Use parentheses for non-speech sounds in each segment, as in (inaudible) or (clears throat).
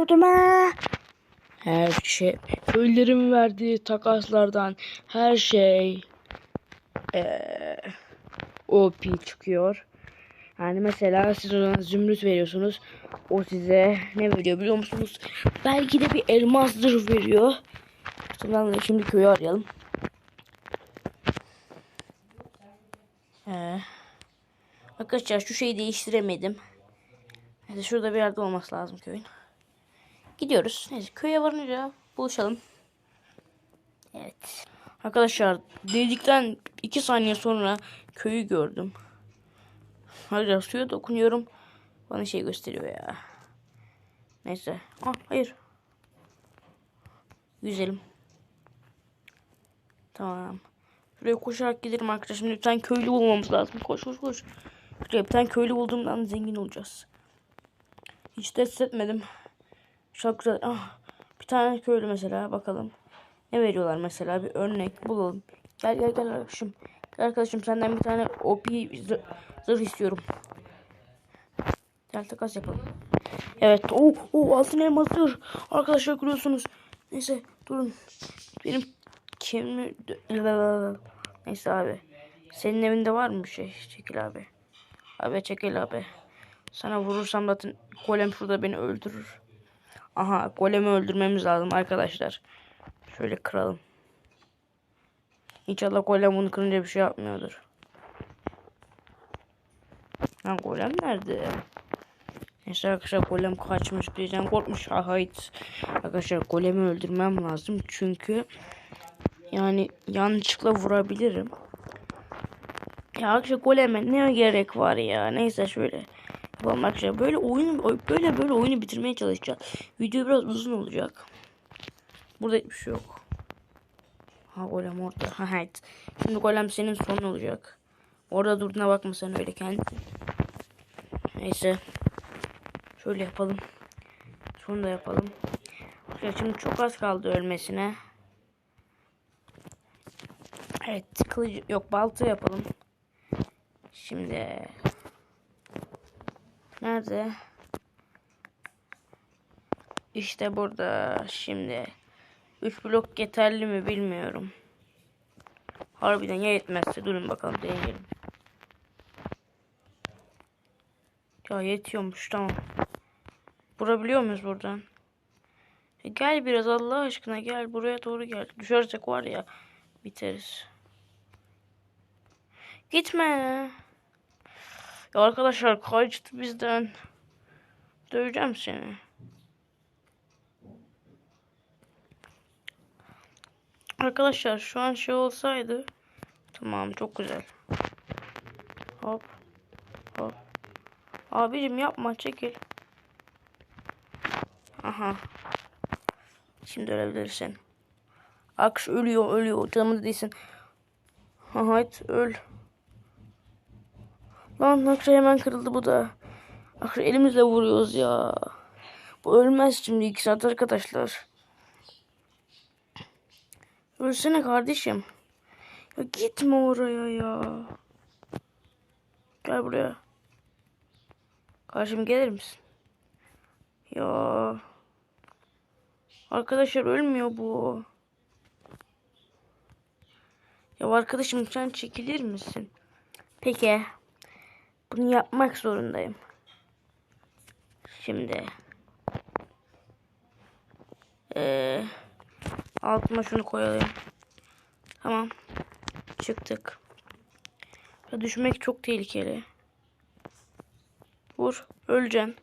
Vurdum Her şey. Köylülerin verdiği takaslardan her şey. Ee, OP çıkıyor. Yani mesela siz ona zümrüt veriyorsunuz. O size ne veriyor biliyor musunuz? Belki de bir elmas zırh veriyor. Şimdi, şimdi köyü arayalım. Ee, arkadaşlar şu şeyi değiştiremedim. Şurada bir yerde olması lazım köyün. Gidiyoruz. Neyse köye varınca buluşalım. Evet. Arkadaşlar dedikten 2 saniye sonra köyü gördüm. Hayır suya dokunuyorum. Bana şey gösteriyor ya. Neyse. Ah hayır. Yüzelim. Tamam. Şuraya koşarak gidelim arkadaşlar. Tane köylü bulmamız lazım. Koş koş koş. Şuraya bir tane köylü bulduğumdan zengin olacağız. Hiç test etmedim. Çok güzel. Ah, bir tane köylü mesela bakalım. Ne veriyorlar mesela bir örnek bulalım. Gel gel gel arkadaşım. Gel arkadaşım senden bir tane OP zırh, zırh istiyorum. Gel takas yapalım. Evet. o o altın elma zırh. Arkadaşlar görüyorsunuz. Neyse durun. Benim kim Neyse abi. Senin evinde var mı bir şey? Çekil abi. Abi çekil abi. Sana vurursam zaten golem şurada beni öldürür. Aha golemi öldürmemiz lazım arkadaşlar. Şöyle kıralım. İnşallah golem bunu kırınca bir şey yapmıyordur. Ha golem nerede? Neyse arkadaşlar golem kaçmış diyeceğim korkmuş. Ha hayt. Arkadaşlar golemi öldürmem lazım çünkü yani yanlışlıkla vurabilirim. Ya arkadaşlar goleme ne gerek var ya. Neyse şöyle. Yapalım arkadaşlar. Böyle oyunu böyle böyle oyunu bitirmeye çalışacağız. Video biraz uzun olacak. Burada hiçbir şey yok. Ha golem orada. Ha evet. Şimdi golem senin sonun olacak. Orada durduğuna bakma sen öyle kendi. Neyse. Şöyle yapalım. Şunu da yapalım. Ya şimdi çok az kaldı ölmesine. Evet kılıcı yok balta yapalım. Şimdi nerede? İşte burada şimdi 3 blok yeterli mi bilmiyorum. Harbiden ya yetmezse durun bakalım deneyelim. Ya yetiyormuş tamam. Vurabiliyor muyuz buradan? E gel biraz Allah aşkına gel buraya doğru gel. Düşersek var ya biteriz. Gitme. Ya arkadaşlar kaçtı bizden. Döveceğim seni. Arkadaşlar şu an şey olsaydı. Tamam çok güzel. Hop. Hop. Abicim yapma çekil. Aha. Şimdi ölebilirsin. Akış ölüyor ölüyor. Canımda değilsin. Aha öl. Lan akşam hemen kırıldı bu da. Akşam elimizle vuruyoruz ya. Bu ölmez şimdi iki saat arkadaşlar. Ölsene kardeşim. Ya gitme oraya ya. Gel buraya. Karşım gelir misin? Ya. Arkadaşlar ölmüyor bu. Ya arkadaşım sen çekilir misin? Peki. Bunu yapmak zorundayım. Şimdi. Ee, altıma şunu koyalım. Tamam. Çıktık. Ya düşmek çok tehlikeli. Vur. Öleceksin.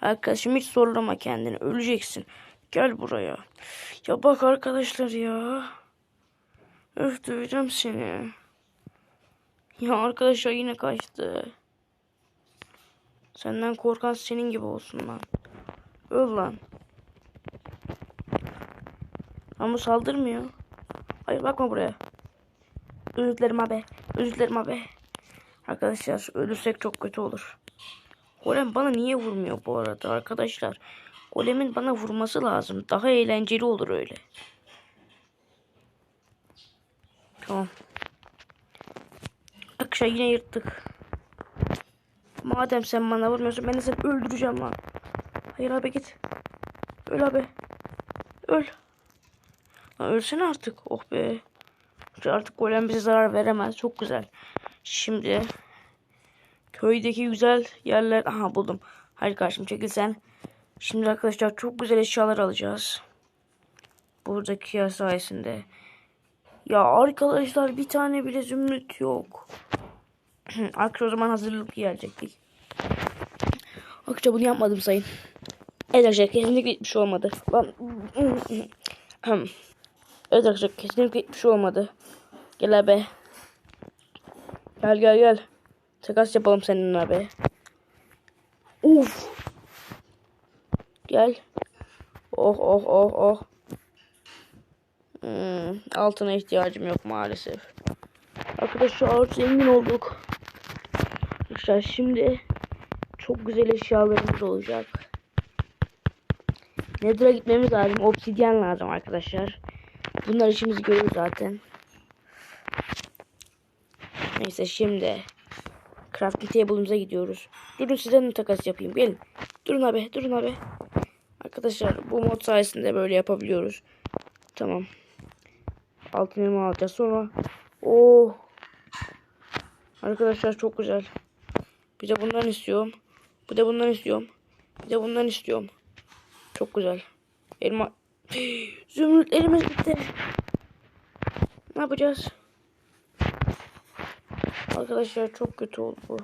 Arkadaşım hiç zorlama kendini. Öleceksin. Gel buraya. Ya bak arkadaşlar ya. Öf döveceğim seni. Ya arkadaşlar yine kaçtı. Senden korkan senin gibi olsun lan. Öl lan. Ama saldırmıyor. Hayır bakma buraya. Özür dilerim abi. Özür dilerim abi. Arkadaşlar ölürsek çok kötü olur. Golem bana niye vurmuyor bu arada arkadaşlar? Golemin bana vurması lazım. Daha eğlenceli olur öyle. Tamam. Akşam yine yırttık. Madem sen bana vurmuyorsun ben de seni öldüreceğim lan. Hayır abi git. Öl abi. Öl. Lan ölsene artık. Oh be. Artık golem bize zarar veremez. Çok güzel. Şimdi köydeki güzel yerler. Aha buldum. Hadi karşım çekil sen. Şimdi arkadaşlar çok güzel eşyalar alacağız. Buradaki yer sayesinde. Ya arkadaşlar bir tane bile zümrüt yok. (clears throat) Arkadaşlar o zaman hazırlık gelecektik. Arkadaşlar bunu yapmadım sayın. Evet arkadaşlar kesinlikle hiçbir şey olmadı. Lan. evet arkadaşlar kesinlikle hiçbir şey olmadı. Gel abi. Gel gel gel. Takas yapalım seninle abi. Uf. Gel. Oh oh oh oh. Hmm, altına ihtiyacım yok maalesef. Arkadaşlar zengin olduk. Arkadaşlar şimdi çok güzel eşyalarımız olacak. Nether'a gitmemiz lazım. Obsidyen lazım arkadaşlar. Bunlar işimizi görür zaten. Neyse şimdi crafting table'ımıza gidiyoruz. Durun size takas yapayım. Gelin. Durun abi. Durun abi. Arkadaşlar bu mod sayesinde böyle yapabiliyoruz. Tamam. Altın elma alacağız sonra. Oh. Arkadaşlar çok güzel. Bir de bundan istiyorum. Bir de bundan istiyorum. Bir de bundan istiyorum. Çok güzel. Elma. (gasps) Zümrütlerimiz bitti. Ne yapacağız? Arkadaşlar çok kötü oldu bu.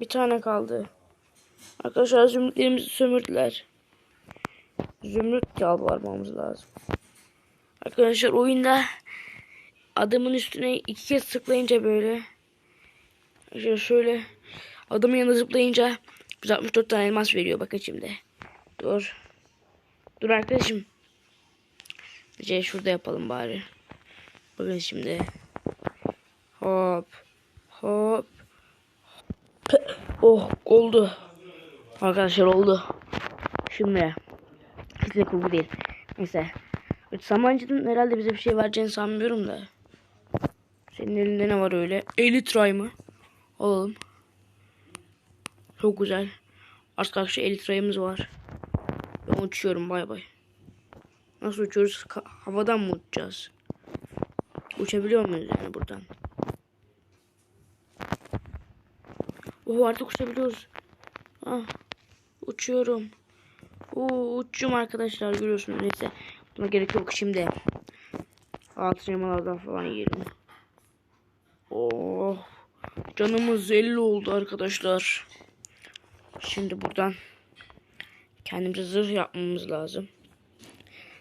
Bir tane kaldı. Arkadaşlar zümrütlerimizi sömürdüler. Zümrüt yalvarmamız lazım. Arkadaşlar oyunda adamın üstüne iki kez tıklayınca böyle şöyle, şöyle adamın yanına zıplayınca 164 tane elmas veriyor bakın şimdi. Dur. Dur arkadaşım. Bir şey şurada yapalım bari. Bakın şimdi. Hop. Hop. Oh oldu. Arkadaşlar oldu. Şimdi. Kesinlikle kurgu değil. Neyse. Samancı'nın herhalde bize bir şey vereceğini sanmıyorum da. Senin elinde ne var öyle? Elitray mı? Alalım. Çok güzel. Arkadaşlar elitrayımız var. Ben uçuyorum bay bay. Nasıl uçuyoruz? Ka- havadan mı uçacağız? Uçabiliyor muyuz yani buradan? Oo artık uçabiliyoruz. Ah, uçuyorum. Oo uçuyorum arkadaşlar görüyorsunuz neyse. Buna gerek yok şimdi. Altın elmalardan falan yiyelim. Oh. Canımız 50 oldu arkadaşlar. Şimdi buradan kendimize zırh yapmamız lazım.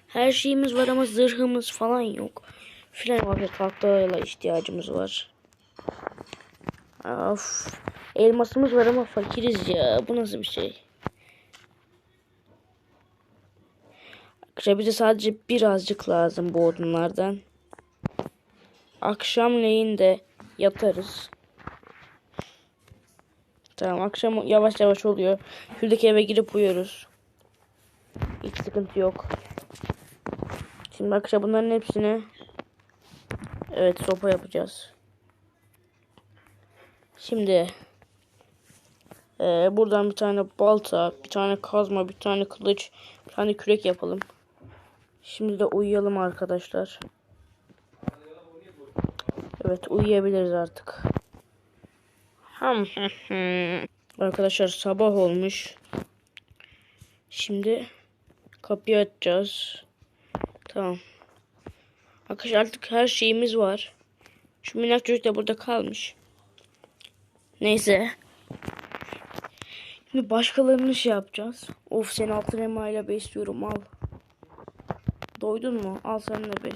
Her şeyimiz var ama zırhımız falan yok. Filan var tahtayla ihtiyacımız var. Of. Elmasımız var ama fakiriz ya. Bu nasıl bir şey? Arkadaşlar bize sadece birazcık lazım bu odunlardan. Akşamleyin de yatarız. Tamam akşam yavaş yavaş oluyor. Şuradaki eve girip uyuyoruz. Hiç sıkıntı yok. Şimdi arkadaşlar bunların hepsini Evet sopa yapacağız. Şimdi e, buradan bir tane balta, bir tane kazma, bir tane kılıç, bir tane kürek yapalım. Şimdi de uyuyalım arkadaşlar. Evet uyuyabiliriz artık. (laughs) Arkadaşlar sabah olmuş. Şimdi kapıyı açacağız. Tamam. Arkadaşlar artık her şeyimiz var. Şu minak çocuk da burada kalmış. Neyse. Şimdi başkalarını şey yapacağız. Of seni altın elmayla besliyorum al. Doydun mu? Al sen de.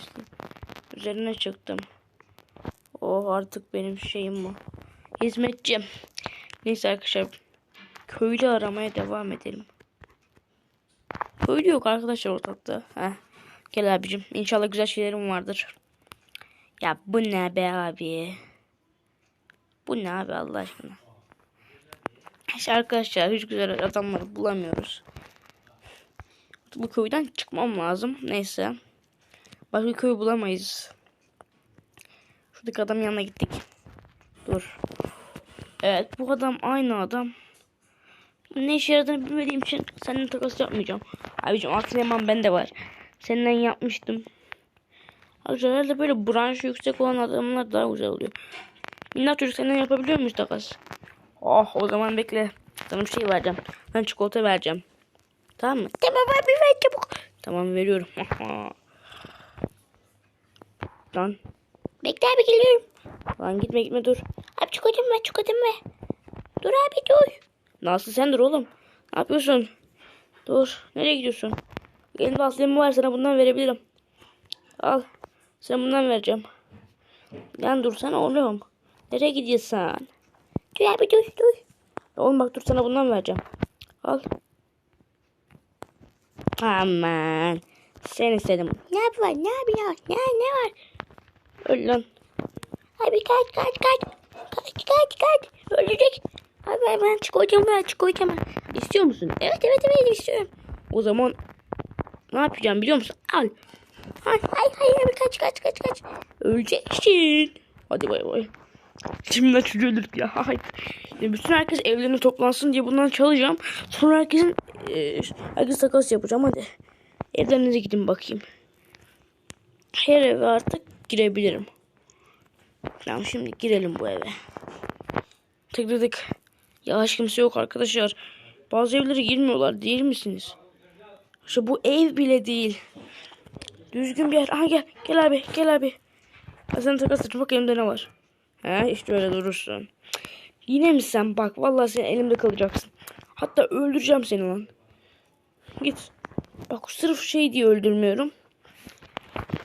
Üzerine çıktım. Oh artık benim şeyim bu. Hizmetçim. Neyse arkadaşlar. Köylü aramaya devam edelim. Köylü yok arkadaşlar ortalıkta. Heh. Gel abicim. İnşallah güzel şeylerim vardır. Ya bu ne be abi? Bu ne abi Allah aşkına? İşte arkadaşlar hiç güzel adamları bulamıyoruz. Bu köyden çıkmam lazım. Neyse. Başka köy bulamayız. Şuradaki adam yanına gittik. Dur. Evet bu adam aynı adam. Ne işe yaradığını bilmediğim için seninle takas yapmayacağım. Abicim altın elmam bende var. Senden yapmıştım. Arkadaşlar herhalde böyle branşı yüksek olan adamlar daha güzel oluyor. Minnak çocuk senden yapabiliyor muyuz takas? Oh o zaman bekle. Sana bir şey vereceğim. Ben çikolata vereceğim. Tamam mı? Tamam abi ver çabuk. Tamam veriyorum. (laughs) Lan. Bekle abi geliyorum. Lan gitme gitme dur. Abi çikolatamı ver çikolatamı ver. Dur abi dur. Nasıl sen dur oğlum. Ne yapıyorsun? Dur. Nereye gidiyorsun? Elimde aslıyorum var sana bundan verebilirim. Al. Sana bundan vereceğim. Lan dursana oğlum. Nereye gidiyorsun? Dur abi dur dur. Oğlum bak dur sana bundan vereceğim. Al. Aman. Sen istedim. Ne yapıyor? Ne yapıyor? Ne, ne var? Öl lan. Abi kaç kaç kaç. Kaç kaç kaç. Ölecek. Abi ben, ben çikolatamı ver çikolatamı. İstiyor musun? Evet evet evet istiyorum. O zaman ne yapacağım biliyor musun? Al. Hay hay hay abi kaç kaç kaç kaç. Öleceksin. Hadi bay bay. Şimdiden çocuğu ya. Hay. Bütün herkes evlerine toplansın diye bundan çalacağım. Sonra herkesin e, herkes takas yapacağım hadi. Evlerinize gidin bakayım. Her eve artık girebilirim. Tamam şimdi girelim bu eve. Tıkladık. Ya hiç kimse yok arkadaşlar. Bazı evlere girmiyorlar değil misiniz? İşte bu ev bile değil. Düzgün bir yer. Aha gel. Gel abi. Gel abi. Sen takas et bak elimde ne var. He işte öyle durursun. Yine mi sen? Bak vallahi sen elimde kalacaksın. Hatta öldüreceğim seni lan. Git. Bak sırf şey diye öldürmüyorum.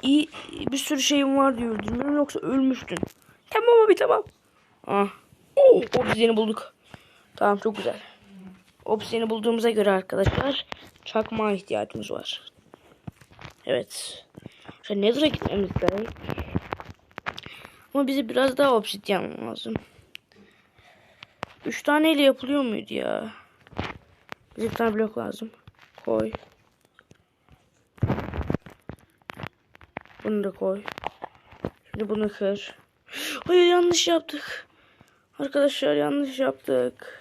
İyi bir sürü şeyim var diye öldürmüyorum yoksa ölmüştün. Tamam abi tamam. Ah. Oh, obsidiyeni bulduk. Tamam çok güzel. Obsidiyeni bulduğumuza göre arkadaşlar çakmağa ihtiyacımız var. Evet. Şimdi Nether'a gitmemiz gerek. Ama bize biraz daha obsidyen lazım. Üç taneyle yapılıyor muydu ya? Bize bir tane blok lazım. Koy. Bunu da koy. Şimdi bunu kır. Hayır yanlış yaptık. Arkadaşlar yanlış yaptık.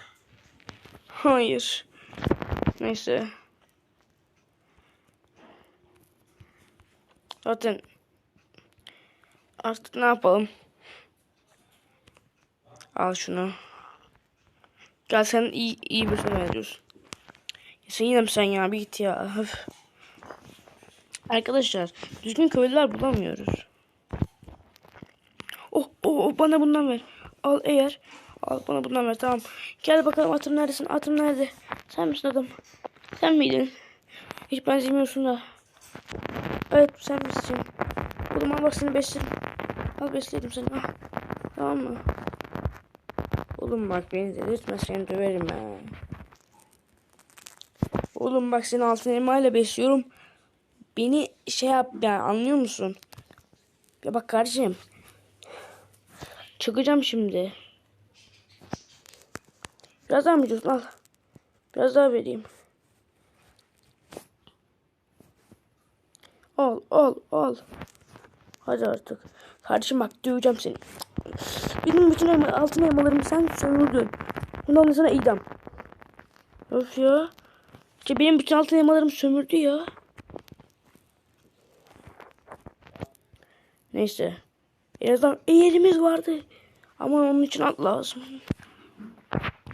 Hayır. Neyse. Zaten artık ne yapalım? Al şunu. Gel sen iyi, iyi bir şey veriyorsun. Ya sen yine mi sen ya bir git ya. Arkadaşlar düzgün köylüler bulamıyoruz. Oh, oh, oh, bana bundan ver. Al eğer. Al bana bundan ver tamam. Gel bakalım atım neredesin? Atım nerede? Sen misin adam? Sen miydin? Hiç benzemiyorsun da. Evet sen misin? Oğlum al bak seni besledim. Al besledim seni. Al. Tamam mı? Oğlum bak beni de lütfen seni döverim ha. Oğlum bak seni altın elmayla besliyorum. Beni şey yap ya anlıyor musun? Ya bak kardeşim. Çıkacağım şimdi. Biraz daha mı diyorsun? Al. Biraz daha vereyim. Al al al. Hadi artık. Kardeşim bak döveceğim seni. Benim bütün elma, altın elmalarımı sen sömürdün. Bundan sana idam. Öf ya. İşte benim bütün altın elmalarımı sömürdü ya. Neyse. En eğerimiz vardı. Ama onun için at lazım.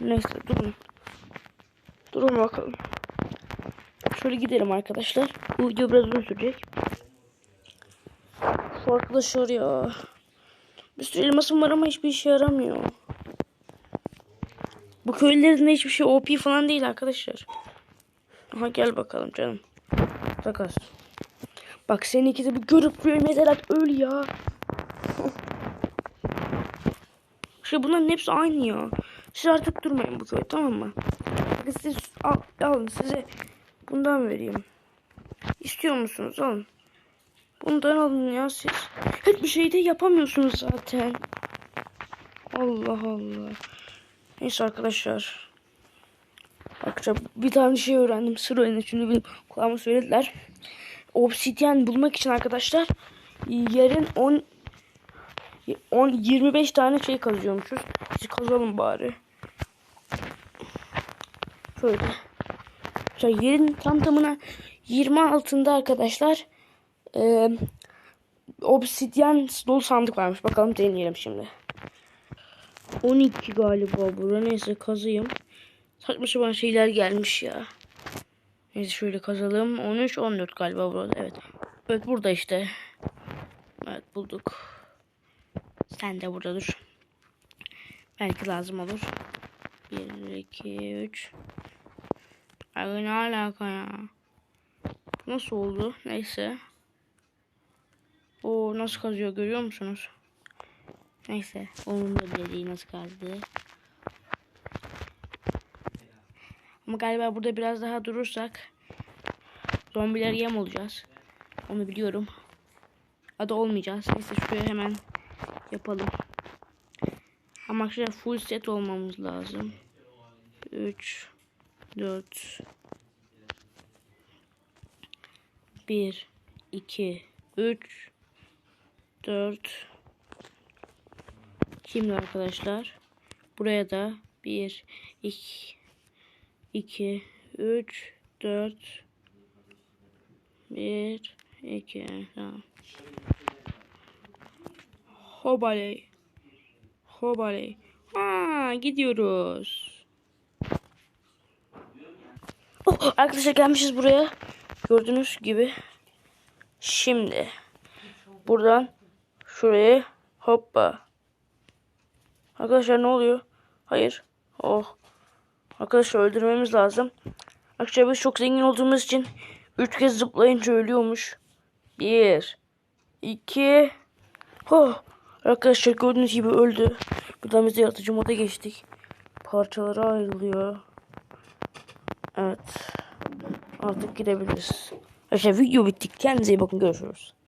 Neyse durun. Durun bakalım. Şöyle gidelim arkadaşlar. Bu video biraz uzun sürecek. Şu arkadaşlar ya. Bir sürü elmasım var ama hiçbir işe yaramıyor. Bu köylülerin de hiçbir şey OP falan değil arkadaşlar. Aha gel bakalım canım. Takas. Bak seni ikisi bir görüp mesela öl ya. İşte bunların hepsi aynı ya. Siz artık durmayın bu köy tamam mı? Bakın siz al, alın size bundan vereyim. İstiyor musunuz? Alın. Bundan alın ya siz. Hiçbir şey de yapamıyorsunuz zaten. Allah Allah. Neyse arkadaşlar. Arkadaşlar bir tane şey öğrendim. Sır oyunu çünkü benim kulağıma söylediler. Obsidyen bulmak için arkadaşlar yarın 10 10 25 tane şey kazıyormuşuz. Biz kazalım bari. Şöyle. Şöyle yerin tam tamına 20 altında arkadaşlar. Ee, obsidyen dolu sandık varmış. Bakalım deneyelim şimdi. 12 galiba bura. Neyse kazayım. Saçma sapan şeyler gelmiş ya. Neyse şöyle kazalım. 13, 14 galiba burada. Evet. Evet burada işte. Evet bulduk. Sen de burada dur. Belki lazım olur. 1, 2, 3. Ay ne alaka ya? Nasıl oldu? Neyse. O nasıl kazıyor görüyor musunuz? Neyse. Onun da değil nasıl kazdı. Ama galiba burada biraz daha durursak zombiler yem olacağız. Onu biliyorum. Adı olmayacağız. Neyse şuraya hemen yapalım. Ama arkadaşlar full set olmamız lazım. 3 4 1 2 3 4 Şimdi arkadaşlar buraya da 1 2 2 3 4 1 2 tamam. Hobaley. Hobaley. Ha gidiyoruz. Oh, arkadaşlar gelmişiz buraya. Gördüğünüz gibi. Şimdi buradan şuraya hoppa. Arkadaşlar ne oluyor? Hayır. Oh. Arkadaşlar öldürmemiz lazım. Arkadaşlar biz çok zengin olduğumuz için 3 kez zıplayınca ölüyormuş. 1 2 Oh. Arkadaşlar gördüğünüz gibi öldü. Buradan biz de yaratıcı moda geçtik. Parçalara ayrılıyor. Evet. Artık gidebiliriz. Arkadaşlar video bitti. Kendinize iyi bakın. Görüşürüz.